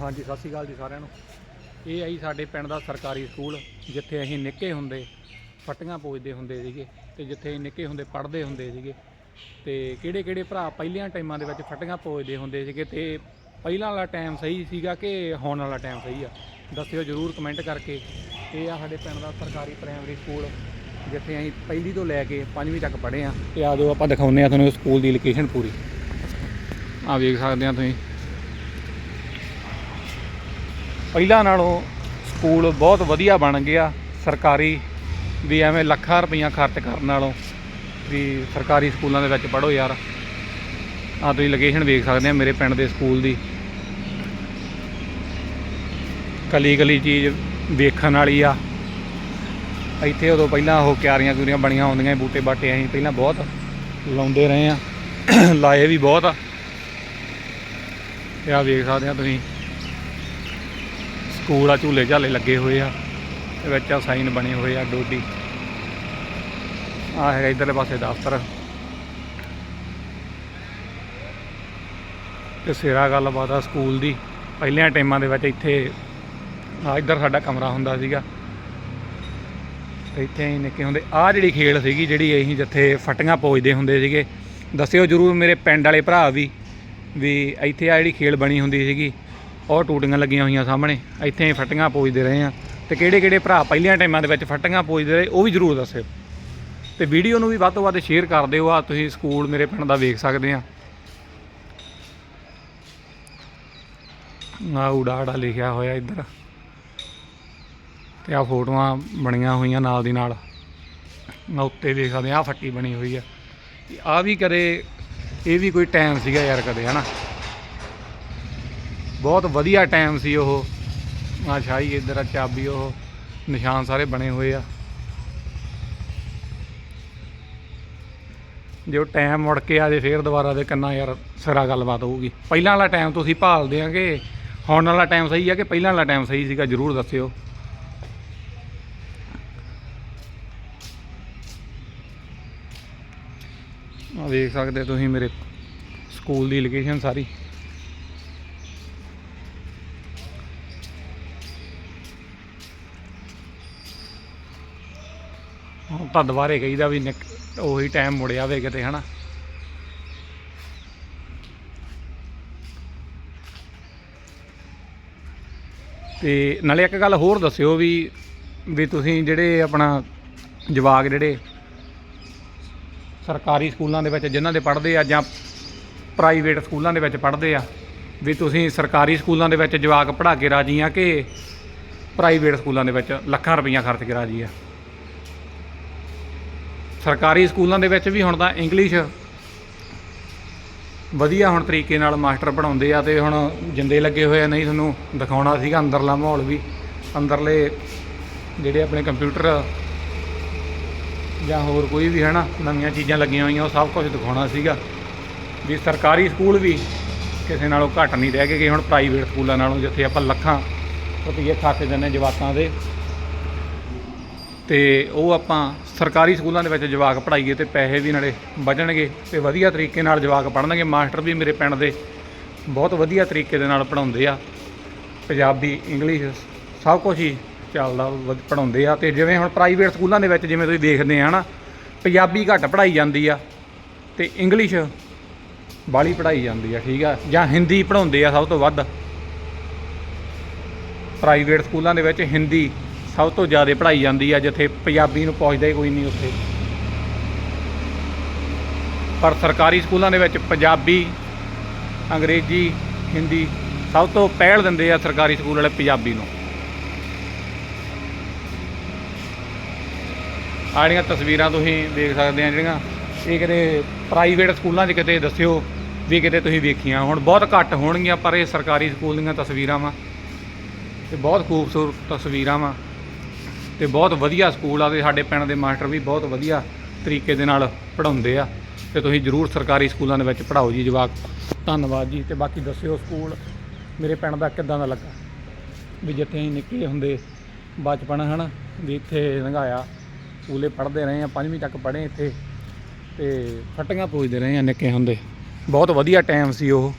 ਹਾਂਜੀ, ਸਤਿ ਸ਼੍ਰੀ ਅਕਾਲ ਜੀ ਸਾਰਿਆਂ ਨੂੰ। ਇਹ ਆਈ ਸਾਡੇ ਪਿੰਡ ਦਾ ਸਰਕਾਰੀ ਸਕੂਲ, ਜਿੱਥੇ ਅਸੀਂ ਨਿੱਕੇ ਹੁੰਦੇ ਫੱਟੀਆਂ ਪੋਜਦੇ ਹੁੰਦੇ ਸੀਗੇ ਤੇ ਜਿੱਥੇ ਅਸੀਂ ਨਿੱਕੇ ਹੁੰਦੇ ਪੜ੍ਹਦੇ ਹੁੰਦੇ ਸੀਗੇ। ਤੇ ਕਿਹੜੇ ਕਿਹੜੇ ਭਰਾ ਪਹਿਲੀਆਂ ਟਾਈਮਾਂ ਦੇ ਵਿੱਚ ਫੱਟੀਆਂ ਪੋਜਦੇ ਹੁੰਦੇ ਸੀਗੇ ਤੇ ਪਹਿਲਾਂ ਵਾਲਾ ਟਾਈਮ ਸਹੀ ਸੀਗਾ ਕਿ ਹੁਣ ਵਾਲਾ ਟਾਈਮ ਸਹੀ ਆ? ਦੱਸਿਓ ਜਰੂਰ ਕਮੈਂਟ ਕਰਕੇ। ਇਹ ਆ ਸਾਡੇ ਪਿੰਡ ਦਾ ਸਰਕਾਰੀ ਪ੍ਰਾਇਮਰੀ ਸਕੂਲ, ਜਿੱਥੇ ਅਸੀਂ ਪਹਿਲੀ ਤੋਂ ਲੈ ਕੇ ਪੰਜਵੀਂ ਤੱਕ ਪੜ੍ਹੇ ਆ। ਤੇ ਆ ਜਾਓ ਆਪਾਂ ਦਿਖਾਉਂਦੇ ਆ ਤੁਹਾਨੂੰ ਸਕੂਲ ਦੀ ਲੋਕੇਸ਼ਨ ਪੂਰੀ। ਆ ਵੇਖ ਸਕਦੇ ਆ ਤੁਸੀਂ। ਪਹਿਲਾਂ ਨਾਲੋਂ ਸਕੂਲ ਬਹੁਤ ਵਧੀਆ ਬਣ ਗਿਆ ਸਰਕਾਰੀ, ਵੀ ਐਵੇਂ ਲੱਖਾਂ ਰੁਪਈਆ ਖਰਚ ਕਰਨ ਨਾਲੋਂ, ਵੀ ਸਰਕਾਰੀ ਸਕੂਲਾਂ ਦੇ ਵਿੱਚ ਪੜ੍ਹੋ ਯਾਰ। ਆ ਤੁਸੀਂ ਲੋਕੇਸ਼ਨ ਵੇਖ ਸਕਦੇ ਆ ਮੇਰੇ ਪਿੰਡ ਦੇ ਸਕੂਲ ਦੀ। ਕਲੀ ਕਲੀ ਚੀਜ਼ ਵੇਖਣ ਵਾਲੀ ਆ। ਇੱਥੇ ਉਦੋਂ ਪਹਿਲਾਂ ਉਹ ਕਿਆਰੀਆਂ ਕੁਰੀਆਂ ਬਣੀਆਂ ਹੁੰਦੀਆਂ ਬੂਟੇ ਬਾਟੇ ਅਸੀਂ ਪਹਿਲਾਂ ਬਹੁਤ ਲਾਉਂਦੇ ਰਹੇ ਆ। ਲਾਏ ਵੀ ਬਹੁਤ ਆ। ਤੇ ਆ ਵੇਖ ਸਕਦੇ ਆ ਤੁਸੀਂ। ਸਕੂਲ ਆ, ਝੂਲੇ ਝਾਲੇ ਲੱਗੇ ਹੋਏ ਆ ਤੇ ਵਿੱਚ ਆ ਸਾਈਨ ਬਣੇ ਹੋਏ ਆ, ਡੋਡੀ। ਆ ਹੈਗਾ ਇਧਰਲੇ ਪਾਸੇ ਦਫ਼ਤਰ। ਤੇ ਸਿਰਾ ਗੱਲਬਾਤ ਆ ਸਕੂਲ ਦੀ। ਪਹਿਲਿਆਂ ਟਾਈਮਾਂ ਦੇ ਵਿੱਚ ਇੱਥੇ ਆ ਇੱਧਰ ਸਾਡਾ ਕਮਰਾ ਹੁੰਦਾ ਸੀਗਾ। ਇੱਥੇ ਅਸੀਂ ਨਿੱਕੇ ਹੁੰਦੇ ਆ ਜਿਹੜੀ ਖੇਡ ਸੀਗੀ, ਜਿਹੜੀ ਅਸੀਂ ਜਿੱਥੇ ਫਟੀਆਂ ਪੋਜਦੇ ਹੁੰਦੇ ਸੀਗੇ, ਦੱਸਿਓ ਜਰੂਰ ਮੇਰੇ ਪਿੰਡ ਵਾਲੇ ਭਰਾ ਵੀ ਵੀ ਇੱਥੇ ਆ ਜਿਹੜੀ ਖੇਡ ਬਣੀ ਹੁੰਦੀ ਸੀਗੀ। ਉਹ ਟੂਟੀਆਂ ਲੱਗੀਆਂ ਹੋਈਆਂ ਸਾਹਮਣੇ, ਇੱਥੇ ਅਸੀਂ ਫਟੀਆਂ ਪੋਜਦੇ ਰਹੇ ਆ। ਤੇ ਕਿਹੜੇ ਕਿਹੜੇ ਭਰਾ ਪਹਿਲੀਆਂ ਟਾਈਮਾਂ ਦੇ ਵਿੱਚ ਫਟੀਆਂ ਪੋਜਦੇ ਰਹੇ, ਉਹ ਵੀ ਜਰੂਰ ਦੱਸਿਓ। ਤੇ ਵੀਡੀਓ ਨੂੰ ਵੀ ਵੱਧ ਤੋਂ ਵੱਧ ਸ਼ੇਅਰ ਕਰ ਦਿਓ ਆ, ਤੁਸੀਂ ਸਕੂਲ ਮੇਰੇ ਪਿੰਡ ਦਾ ਵੇਖ ਸਕਦੇ ਆ। ਆ ਉਡਾੜਾ ਲਿਖਿਆ ਹੋਇਆ ਇੱਧਰ। ਤੇ ਆ ਫੋਟੋਆਂ ਬਣੀਆਂ ਹੋਈਆਂ ਨਾਲ ਦੀ ਨਾਲ। ਆ ਉੱਤੇ ਵੇਖ ਸਕਦੇ ਆ ਫੱਟੀ ਬਣੀ ਹੋਈ ਆ। ਆ ਵੀ ਕਦੇ, ਇਹ ਵੀ ਕੋਈ ਟਾਈਮ ਸੀਗਾ ਯਾਰ ਕਦੇ, ਹਨਾ? ਬਹੁਤ ਵਧੀਆ ਟਾਈਮ ਸੀ ਉਹ। ਆ ਸ਼ਾਹੀ ਇੱਧਰ ਆ, ਚਾਬੀ ਉਹ। ਨਿਸ਼ਾਨ ਸਾਰੇ ਬਣੇ ਹੋਏ ਆ। ਜੇ ਉਹ ਟਾਈਮ ਮੁੜ ਕੇ ਆ ਜੇ ਫੇਰ ਦੁਬਾਰਾ ਦੇ ਕੰਨਾ ਯਾਰ ਸਿਰਾ ਗੱਲਬਾਤ ਹੋਊਗੀ। ਪਹਿਲਾਂ ਵਾਲਾ ਟਾਈਮ ਤੁਸੀਂ ਭਾਲਦੇ ਆ ਕਿ ਹੁਣ ਵਾਲਾ ਟਾਈਮ ਸਹੀ ਆ ਕਿ ਪਹਿਲਾਂ ਵਾਲਾ ਟਾਈਮ ਸਹੀ ਸੀਗਾ, ਜਰੂਰ ਦੱਸਿਓ। ਆ ਵੇਖ ਸਕਦੇ ਤੁਸੀਂ ਮੇਰੇ ਸਕੂਲ ਦੀ ਲੋਕੇਸ਼ਨ ਸਾਰੀ। ਹੁਣ ਤਾਂ ਦੁਬਾਰੇ ਕਹੀਦਾ ਵੀ ਨਿਕ ਉਹੀ ਟਾਈਮ ਮੁੜਿਆ ਵੇ ਕਿਤੇ, ਹਨਾ। ਤੇ ਨਾਲੇ ਇੱਕ ਗੱਲ ਹੋਰ ਦੱਸਿਓ ਵੀ ਵੀ ਤੁਸੀਂ ਜਿਹੜੇ ਆਪਣਾ ਜਵਾਕ ਜਿਹੜੇ ਸਰਕਾਰੀ ਸਕੂਲਾਂ ਦੇ ਵਿੱਚ, ਜਿਨ੍ਹਾਂ ਦੇ ਪੜ੍ਹਦੇ ਆ ਜਾਂ ਪ੍ਰਾਈਵੇਟ ਸਕੂਲਾਂ ਦੇ ਵਿੱਚ ਪੜ੍ਹਦੇ ਆ, ਵੀ ਤੁਸੀਂ ਸਰਕਾਰੀ ਸਕੂਲਾਂ ਦੇ ਵਿੱਚ ਜਵਾਕ ਪੜ੍ਹਾ ਕੇ ਰਾਜੀ ਆ ਕਿ ਪ੍ਰਾਈਵੇਟ ਸਕੂਲਾਂ ਦੇ ਵਿੱਚ ਲੱਖਾਂ ਰੁਪਈਆ ਖਰਚ ਕੇ ਰਾਜੀ ਆ? ਸਰਕਾਰੀ ਸਕੂਲਾਂ ਦੇ ਵਿੱਚ ਵੀ ਹੁਣ ਤਾਂ ਇੰਗਲਿਸ਼ ਵਧੀਆ ਹੁਣ ਤਰੀਕੇ ਨਾਲ ਮਾਸਟਰ ਪੜਾਉਂਦੇ ਆ ਤੇ ਹੁਣ ਜਿੰਦੇ ਲੱਗੇ ਹੋਏ ਆ, ਨਹੀਂ ਤੁਹਾਨੂੰ ਦਿਖਾਉਣਾ ਸੀਗਾ ਅੰਦਰਲਾ ਮਾਹੌਲ ਵੀ, ਅੰਦਰਲੇ ਜਿਹੜੇ ਆਪਣੇ ਕੰਪਿਊਟਰ ਜਾਂ ਹੋਰ ਕੋਈ ਵੀ ਹੈ ਨਾ ਨਵੀਆਂ ਚੀਜ਼ਾਂ ਲੱਗੀਆਂ ਹੋਈਆਂ, ਉਹ ਸਭ ਕੁਝ ਦਿਖਾਉਣਾ ਸੀਗਾ। ਵੀ ਸਰਕਾਰੀ ਸਕੂਲ ਵੀ ਕਿਸੇ ਨਾਲੋਂ ਘੱਟ ਨਹੀਂ ਰਹਿ ਗਏ ਕਿ ਹੁਣ ਪ੍ਰਾਈਵੇਟ ਸਕੂਲਾਂ ਨਾਲੋਂ, ਜਿੱਥੇ ਆਪਾਂ ਲੱਖਾਂ ਰੁਪਈਏ ਖਾਤੇ ਦਿੰਦੇ ਜਵਾਕਾਂ ਦੇ। ਤੇ ਉਹ ਆਪਾਂ ਸਰਕਾਰੀ ਸਕੂਲਾਂ ਦੇ ਵਿੱਚ ਜਵਾਕ ਪੜ੍ਹਾਈਏ ਤੇ ਪੈਸੇ ਵੀ ਨਾਲੇ ਬਚਣਗੇ ਤੇ ਵਧੀਆ ਤਰੀਕੇ ਨਾਲ ਜਵਾਕ ਪੜ੍ਹਨਗੇ। ਮਾਸਟਰ ਵੀ ਮੇਰੇ ਪਿੰਡ ਦੇ ਬਹੁਤ ਵਧੀਆ ਤਰੀਕੇ ਦੇ ਨਾਲ ਪੜ੍ਹਾਉਂਦੇ ਆ। ਪੰਜਾਬੀ, ਇੰਗਲਿਸ਼ ਸਭ ਕੁਝ ਹੀ ਚੱਲਦਾ ਵਧ- ਪੜ੍ਹਾਉਂਦੇ ਆ ਤੇ ਜਿਵੇਂ ਹੁਣ ਪ੍ਰਾਈਵੇਟ ਸਕੂਲਾਂ ਦੇ ਵਿੱਚ ਜਿਵੇਂ ਤੁਸੀਂ ਦੇਖਦੇ ਆ ਨਾ ਪੰਜਾਬੀ ਘੱਟ ਪੜ੍ਹਾਈ ਜਾਂਦੀ ਆ ਤੇ ਇੰਗਲਿਸ਼ ਬਾਲੀ ਪੜ੍ਹਾਈ ਜਾਂਦੀ ਆ, ਠੀਕ ਆ? ਜਾਂ ਹਿੰਦੀ ਪੜ੍ਹਾਉਂਦੇ ਆ ਸਭ ਤੋਂ ਵੱਧ। ਪ੍ਰਾਈਵੇਟ ਸਕੂਲਾਂ ਦੇ ਵਿੱਚ ਹਿੰਦੀ ਸਭ ਤੋਂ ਜ਼ਿਆਦਾ ਪੜ੍ਹਾਈ ਜਾਂਦੀ ਆ, ਜਿੱਥੇ ਪੰਜਾਬੀ ਨੂੰ ਪਹੁੰਚਦਾ ਹੀ ਕੋਈ ਨਹੀਂ ਉੱਥੇ। ਪਰ ਸਰਕਾਰੀ ਸਕੂਲਾਂ ਦੇ ਵਿੱਚ ਪੰਜਾਬੀ, ਅੰਗਰੇਜ਼ੀ, ਹਿੰਦੀ ਸਭ ਤੋਂ ਪਹਿਲ ਦਿੰਦੇ ਆ ਸਰਕਾਰੀ ਸਕੂਲ ਵਾਲੇ ਪੰਜਾਬੀ ਨੂੰ। ਆਹ ਤਸਵੀਰਾਂ ਤੁਸੀਂ ਦੇਖ ਸਕਦੇ ਆ, ਜਿਹੜੀਆਂ ਇਹ ਕਿਤੇ ਪ੍ਰਾਈਵੇਟ ਸਕੂਲਾਂ 'ਚ ਕਿਤੇ ਦੱਸਿਓ ਵੀ ਕਿਤੇ ਤੁਸੀਂ ਵੇਖੀਆਂ। ਹੁਣ ਬਹੁਤ ਘੱਟ ਹੋਣਗੀਆਂ, ਪਰ ਇਹ ਸਰਕਾਰੀ ਸਕੂਲ ਦੀਆਂ ਤਸਵੀਰਾਂ ਵਾ। ਤੇ ਬਹੁਤ ਖੂਬਸੂਰਤ ਤਸਵੀਰਾਂ ਵਾ। ਤੇ ਬਹੁਤ ਵਧੀਆ ਸਕੂਲ ਆ ਤੇ ਸਾਡੇ ਪਿੰਡ ਦੇ ਮਾਸਟਰ ਵੀ ਬਹੁਤ ਵਧੀਆ ਤਰੀਕੇ ਦੇ ਨਾਲ ਪੜ੍ਹਾਉਂਦੇ ਆ। ਤੇ ਤੁਸੀਂ ਜਰੂਰ ਸਰਕਾਰੀ ਸਕੂਲਾਂ ਦੇ ਵਿੱਚ ਪੜ੍ਹਾਓ ਜੀ ਜਵਾਕ। ਧੰਨਵਾਦ ਜੀ ਤੇ ਬਾਕੀ ਦੱਸਿਓ ਸਕੂਲ ਮੇਰੇ ਪਿੰਡ ਦਾ ਕਿੱਦਾਂ ਦਾ ਲੱਗਾ? ਵੀ ਜਿੱਥੇ ਅਸੀਂ ਨਿੱਕੇ ਹੁੰਦੇ ਬਚਪਨ ਹਨ, ਵੀ ਇੱਥੇ ਲੰਘਾਇਆ ਸਕੂਲੇ ਪੜ੍ਹਦੇ ਰਹੇ ਆ, ਪੰਜਵੀਂ ਤੱਕ ਪੜ੍ਹੇ ਇੱਥੇ ਤੇ ਫਟੀਆਂ ਪੂਜਦੇ ਰਹੇ ਆ ਨਿੱਕੇ ਹੁੰਦੇ। ਬਹੁਤ ਵਧੀਆ ਟਾਈਮ ਸੀ ਉਹ।